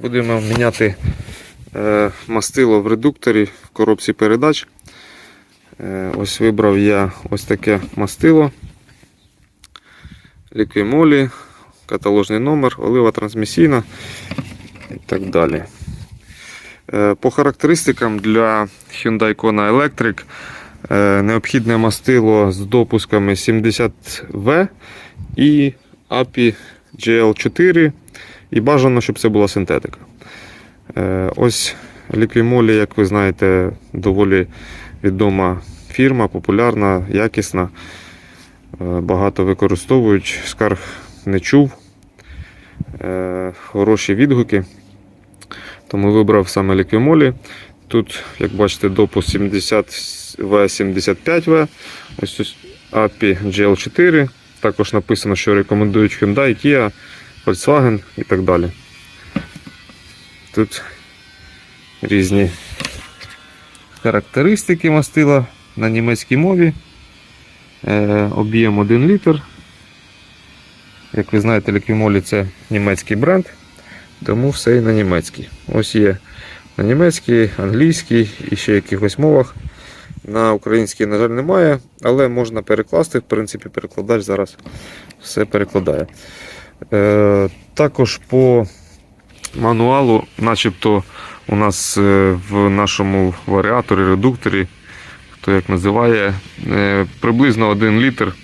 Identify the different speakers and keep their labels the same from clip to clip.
Speaker 1: Будемо міняти е, мастило в редукторі в коробці передач. Е, ось вибрав я ось таке мастило. Ліквімолі, каталожний номер, олива трансмісійна і так далі. Е, По характеристикам для Hyundai Kona Electric необхідне мастило з допусками 70V і API GL4 і бажано, щоб це була синтетика. Е, Ось Liquimoli, як ви знаєте, доволі відома фірма, популярна, якісна. Е, Багато використовують, скарг не чув. Е, Хороші відгуки. Тому вибрав саме Liquimoli. Тут, як бачите, допуск 70V75V. Ось ось API GL4. Також написано, що рекомендують Hyundai, Kia, Volkswagen і так далі. Тут різні характеристики мастила на німецькій мові. Е, об'єм 1 літр. Як ви знаєте, Liquimoli це німецький бренд, тому все і на німецькій. Ось є на німецькій, англійській і ще якихось мовах. На українській, на жаль, немає, але можна перекласти. В принципі, перекладач зараз все перекладає. Е, також по мануалу, начебто, у нас е, в нашому варіаторі, редукторі, хто як називає, е, приблизно 1 літр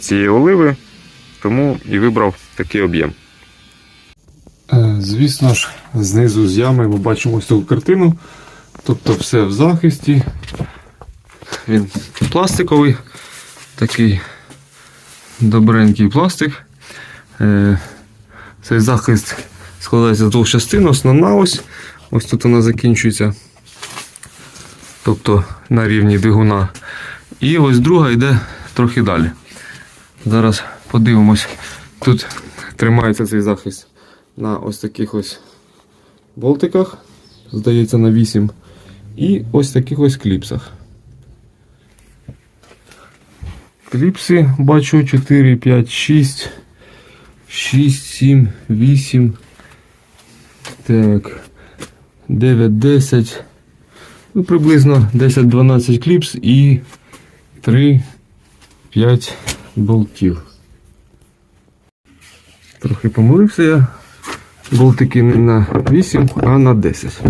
Speaker 1: цієї оливи, тому і вибрав такий об'єм. Звісно ж, знизу з ями ми бачимо ось таку картину. Тобто все в захисті. Він пластиковий, такий добренький пластик. Е, Цей захист складається з двох частин. Основна ось. Ось тут вона закінчується. Тобто на рівні двигуна. І ось друга йде трохи далі. Зараз подивимось. Тут тримається цей захист на ось таких ось болтиках. Здається, на 8. І ось таких ось кліпсах. Кліпси бачу 4, 5, 6, 6, 7, 8. Так. 9, 10. Ну, приблизно 10-12 кліпс і 3, 5 болтів. Трохи помилився я. Болтики не на 8, а на 10.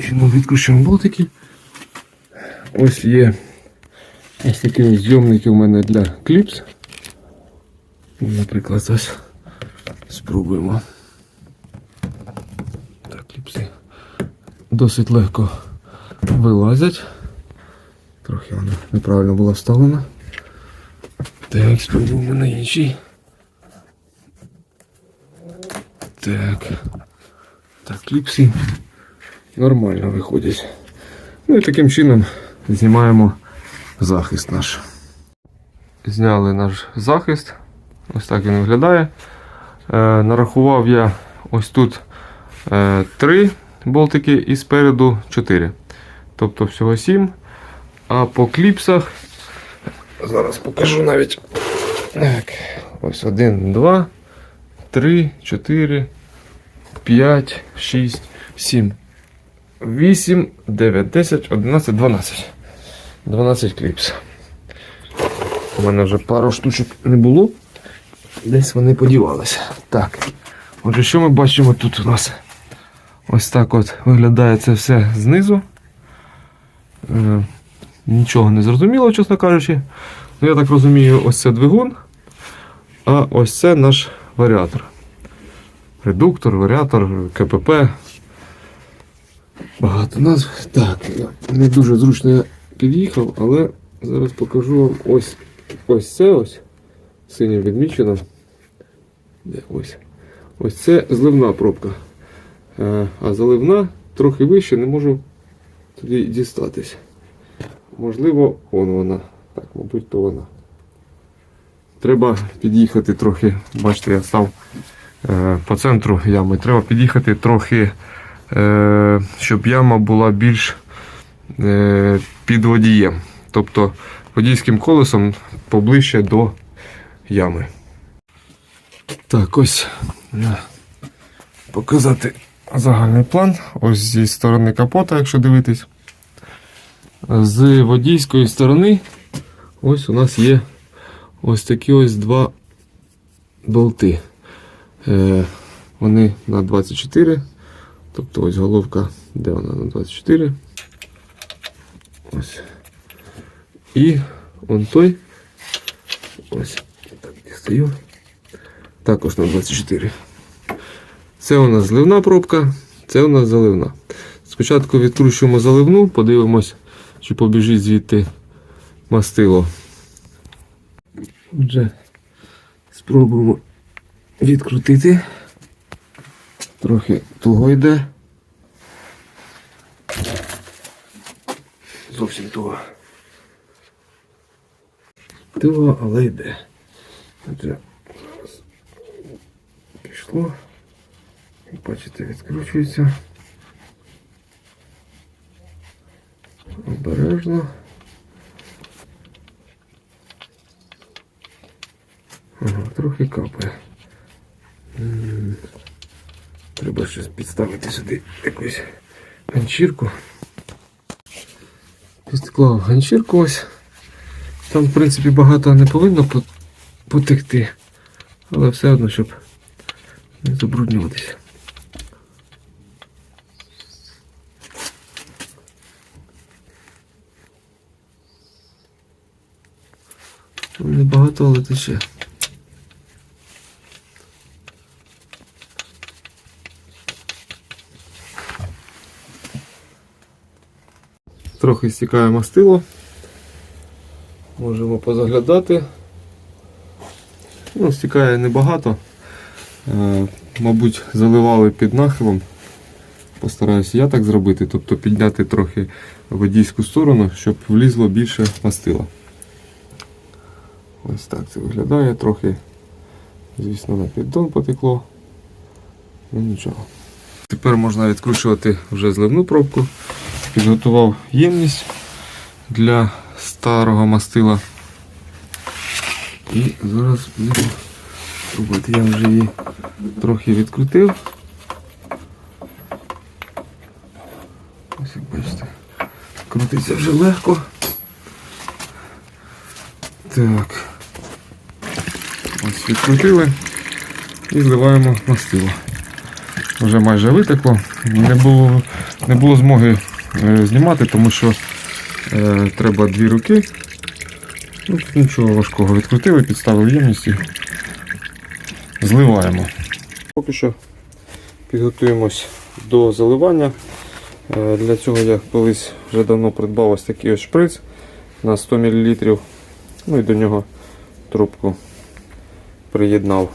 Speaker 1: Ще ми відкручуємо болтики. Ось є ось такі зйомники у мене для кліпс. Наприклад, ось спробуємо. Так, кліпси досить легко вилазять. Трохи вона неправильно була вставлена. Так, спробуємо на іншій. Так. Так, кліпси нормально виходять. Ну і таким чином знімаємо захист наш. Зняли наш захист. Ось так він виглядає. Е, нарахував я ось тут е, 3 болтики і спереду 4. Тобто всього 7. А по кліпсах. Зараз покажу навіть. Так, ось 1, 2, 3, 4, 5, 6, 7, 8, 9, 10, 11, 12. 12 кліпс. У мене вже пару штучок не було. Десь вони подівалися. Так. Отже, що ми бачимо тут у нас? Ось так от виглядає це все знизу. Е, Нічого не зрозуміло, чесно кажучи. Ну, я так розумію, ось це двигун, а ось це наш варіатор. Редуктор, варіатор, КПП. Багато назв. Так, не дуже зручно я під'їхав, але зараз покажу вам ось ось це ось. Синім відмічено. Де ось. Ось це зливна пробка. Е, А заливна трохи вище, не можу туди дістатись. Можливо, вон вона. Так, мабуть, то вона. Треба під'їхати трохи. Бачите, я став е, по центру ями. Треба під'їхати трохи, щоб яма була більш е, під водієм. тобто водійським колесом поближче до ями. Так, ось показати загальний план. Ось зі сторони капота, якщо дивитись. З водійської сторони ось у нас є ось такі ось два болти. Е, вони на 24. Тобто ось головка, де вона на 24. Ось. І он той. Ось. Так, я стою. Також на 24. Це у нас зливна пробка, це у нас заливна. Спочатку відкручуємо заливну, подивимось, чи побіжить звідти мастило. Отже, спробуємо відкрутити. Трохи туго йде. Зовсім туго. Туго, але йде. Отже, пішло. Як бачите, відкручується. Обережно. Ага, трохи капає. Треба щось підставити сюди якусь ганчірку. Підклав ганчірку ось. Там, в принципі, багато не повинно потекти, але все одно, щоб не забруднюватися. Небагато, але тече. Трохи стікає мастило. Можемо позаглядати. Ну, стікає небагато. Е, мабуть, заливали під нахилом. Постараюся я так зробити, тобто підняти трохи водійську сторону, щоб влізло більше мастила. Ось так це виглядає, трохи, звісно, на піддон потекло. Ну нічого. Тепер можна відкручувати вже зливну пробку. Підготував ємність для старого мастила. І зараз буду пробувати. Я вже її трохи відкрутив. Ось як бачите, крутиться вже легко. Так. Ось відкрутили і зливаємо мастило. Вже майже витекло. Не було, не було змоги знімати, тому що е, треба дві руки. Ну, тут нічого важкого. Відкрутили, підставили ємність і зливаємо. Поки що підготуємось до заливання. Е, Для цього я колись вже давно придбав ось такий ось шприц на 100 мл. Ну і до нього трубку приєднав.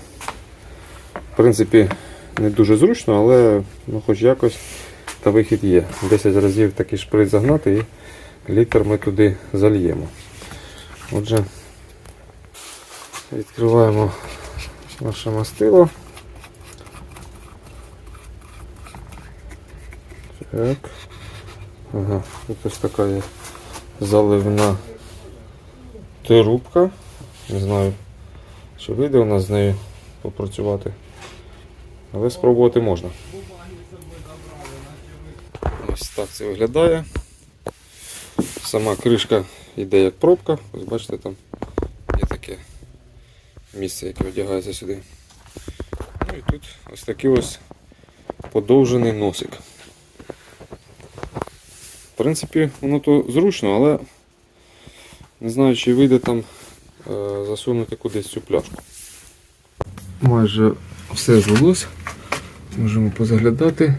Speaker 1: В принципі, не дуже зручно, але ну, хоч якось та вихід є. 10 разів такий шприц загнати і літр ми туди зальємо. Отже, відкриваємо наше мастило. Так. Ага, тут ось така є заливна трубка. Не знаю, чи вийде у нас з нею попрацювати. Але спробувати можна. Ось так це виглядає. Сама кришка йде як пробка. Ось бачите, там є таке місце, яке одягається сюди. Ну і тут ось такий ось подовжений носик. В принципі, воно то зручно, але не знаю, чи вийде там е, засунути кудись цю пляшку. Майже все злилось. Можемо позаглядати,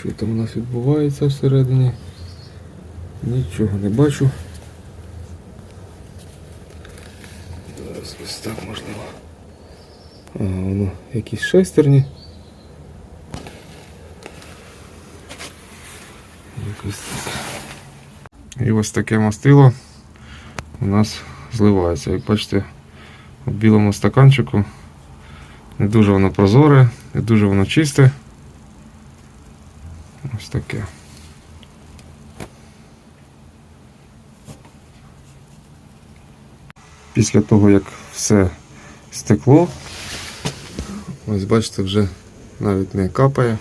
Speaker 1: що там у нас відбувається всередині. Нічого не бачу. Зараз ось так можливо. А, воно якісь шестерні. Якось так. І ось таке мастило у нас зливається. Як бачите, у білому стаканчику не дуже воно прозоре, не дуже воно чисте. Ось таке. Після того, як все стекло, ось бачите, вже навіть не капає.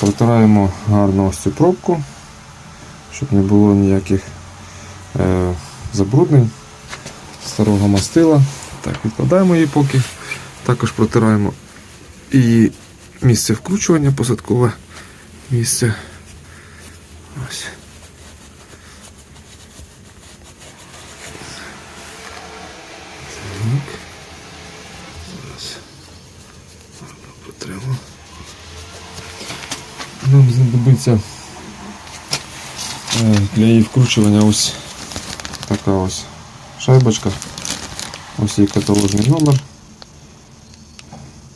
Speaker 1: Протираємо гарно ось цю пробку, щоб не було ніяких е, забруднень старого мастила. Так, відкладаємо її поки. Також протираємо і місце вкручування, посадкове місце. Нам знадобиться е, для її вкручування ось така ось шайбочка. Ось її каталожний номер.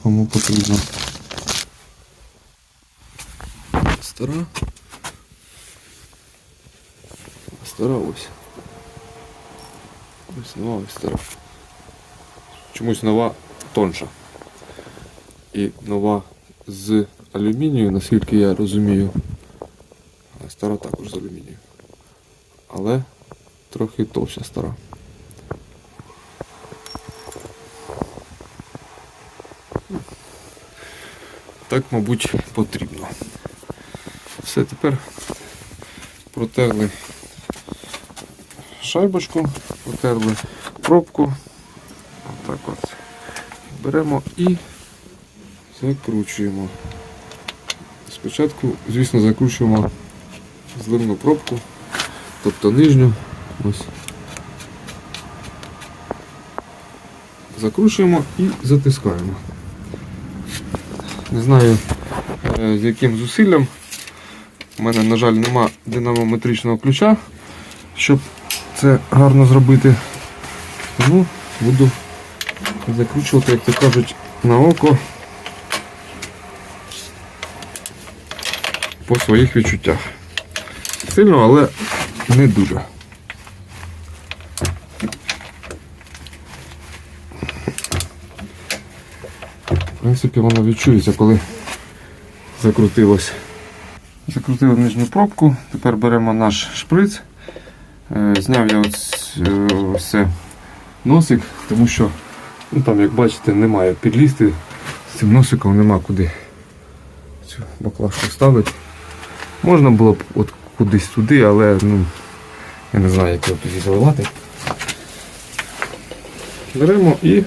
Speaker 1: Кому потрібно. Стара. Стара ось. Ось нова ось стара. Чомусь нова тонша. І нова з алюмінію, наскільки я розумію. Стара також з алюмінію. Але трохи товща стара. Так, мабуть, потрібно. Все, тепер протерли шайбочку, протерли пробку. Отак от. Беремо і закручуємо. Спочатку, звісно, закручуємо зливну пробку, тобто нижню. Ось. Закручуємо і затискаємо. Не знаю е, з яким зусиллям. У мене, на жаль, нема динамометричного ключа, щоб це гарно зробити. Тому буду закручувати, як то кажуть, на око по своїх відчуттях. Сильно, але не дуже. В принципі, воно відчується, коли закрутилось. Закрутили нижню пробку, тепер беремо наш шприц. Е, Зняв я ось, е, це носик, тому що ну, там, як бачите, немає підлізти. З цим носиком нема куди цю баклажку ставити. Можна було б от кудись туди, але ну, я не знаю, як його тоді заливати. Беремо і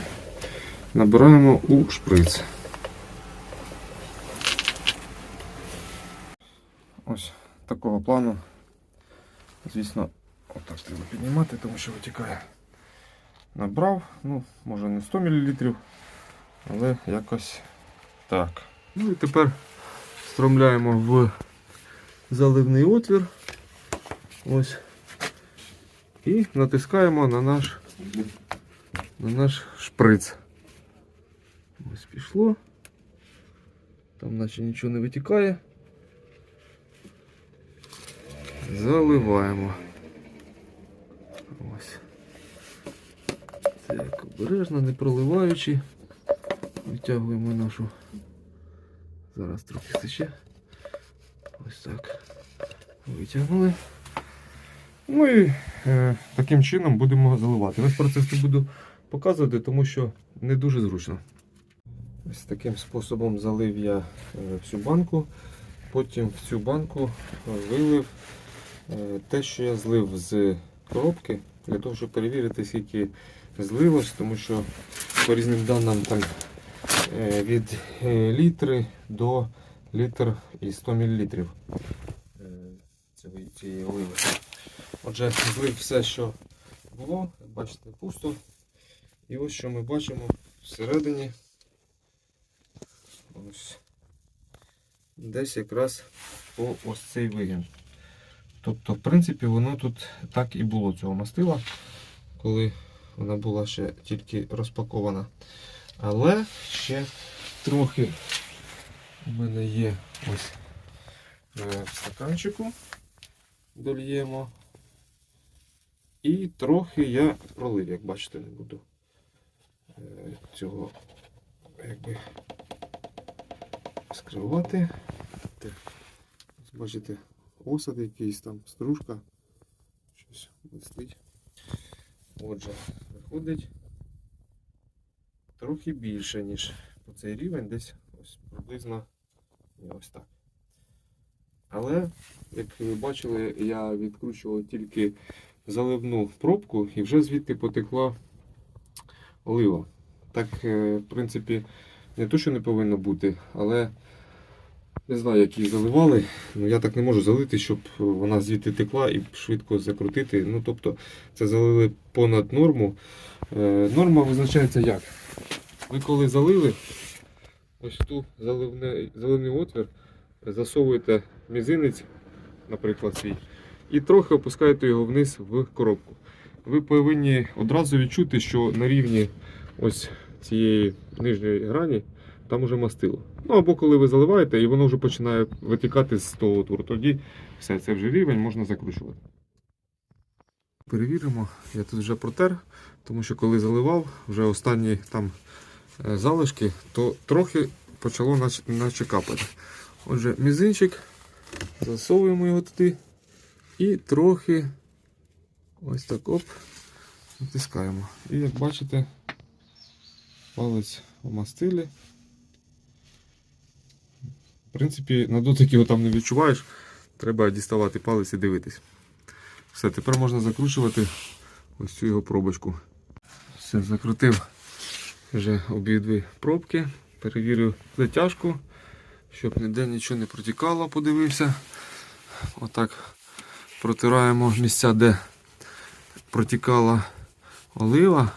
Speaker 1: набираємо у шприц. Ось такого плану. Звісно, отак треба піднімати, тому що витікає. Набрав, ну, може не 100 мл, але якось так. Ну і тепер встромляємо в заливний отвір. Ось. І натискаємо на наш, на наш шприц. Ось пішло. Там наче нічого не витікає. Заливаємо. Ось. Так, обережно, не проливаючи. Витягуємо нашу. Зараз трохи стече. Ось так. Витягнули. Ну і е, таким чином будемо заливати. Весь процес не буду показувати, тому що не дуже зручно. Ось таким способом залив я е, всю банку. Потім в цю банку вилив е, те, що я злив з коробки, для того, щоб перевірити, скільки злилось, тому що по різним даним там е, від е, літри до літр і 100 мл е, цієї- оливи. Отже, злив все, що було, бачите, пусто. І ось що ми бачимо всередині. Ось. Десь якраз по ось цей вигін. Тобто, в принципі, воно тут так і було цього мастила, коли вона була ще тільки розпакована. Але ще трохи у мене є ось е, в стаканчику. Дольємо. І трохи я пролив, як бачите, не буду е, цього якби скривати. Так. Бачите, осад якийсь там, стружка. Щось блистить. Отже, виходить трохи більше, ніж по цей рівень, десь ось приблизно ось так. Але, як ви бачили, я відкручував тільки заливну пробку і вже звідти потекла олива. Так, е, в принципі, не то, що не повинно бути, але не знаю, як її заливали. Ну, я так не можу залити, щоб вона звідти текла і швидко закрутити. Ну, тобто, це залили понад норму. Е, Норма визначається як? Ви коли залили ось ту заливне, заливний отвір, засовуєте мізинець, наприклад, свій, і трохи опускаєте його вниз в коробку. Ви повинні одразу відчути, що на рівні ось цієї нижньої грані там уже мастило. Ну або коли ви заливаєте і воно вже починає витікати з того отвору, тоді все, це вже рівень, можна закручувати. Перевіримо, я тут вже протер, тому що коли заливав вже останні там е, залишки, то трохи почало наче, наче капати. Отже, мізинчик, засовуємо його туди і трохи ось так оп, натискаємо. І як бачите, палець в мастилі. В принципі, на дотик його там не відчуваєш, треба діставати палець і дивитись. Все, тепер можна закручувати ось цю його пробочку. Все, закрутив вже обидві пробки, перевірив затяжку, щоб ніде нічого не протікало, подивився. Отак протираємо місця, де протікала олива.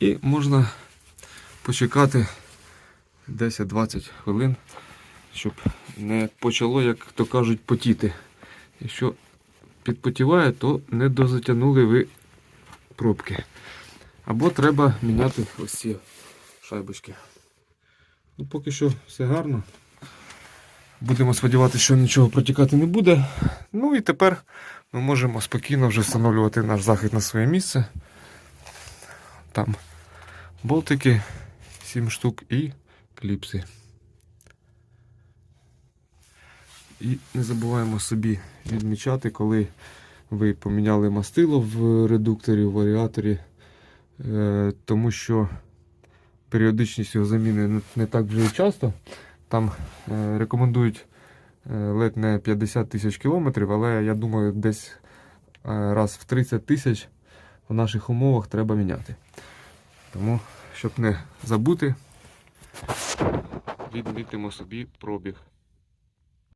Speaker 1: І можна почекати 10-20 хвилин, щоб не почало, як то кажуть, потіти. Якщо підпотіває, то не дозатягнули ви пробки. Або треба міняти ось ці шайбочки. Ну, поки що все гарно. Будемо сподіватися, що нічого протікати не буде. Ну і тепер ми можемо спокійно вже встановлювати наш захід на своє місце. Там болтики 7 штук і кліпси. І не забуваємо собі відмічати, коли ви поміняли мастило в редукторі, в варіаторі, е, тому що періодичність його заміни не- так вже і часто. Там е, рекомендують е, ледь не 50 тисяч кілометрів, але я думаю, десь е, раз в 30 тисяч в наших умовах треба міняти. Тому, щоб не забути, відмітимо собі пробіг.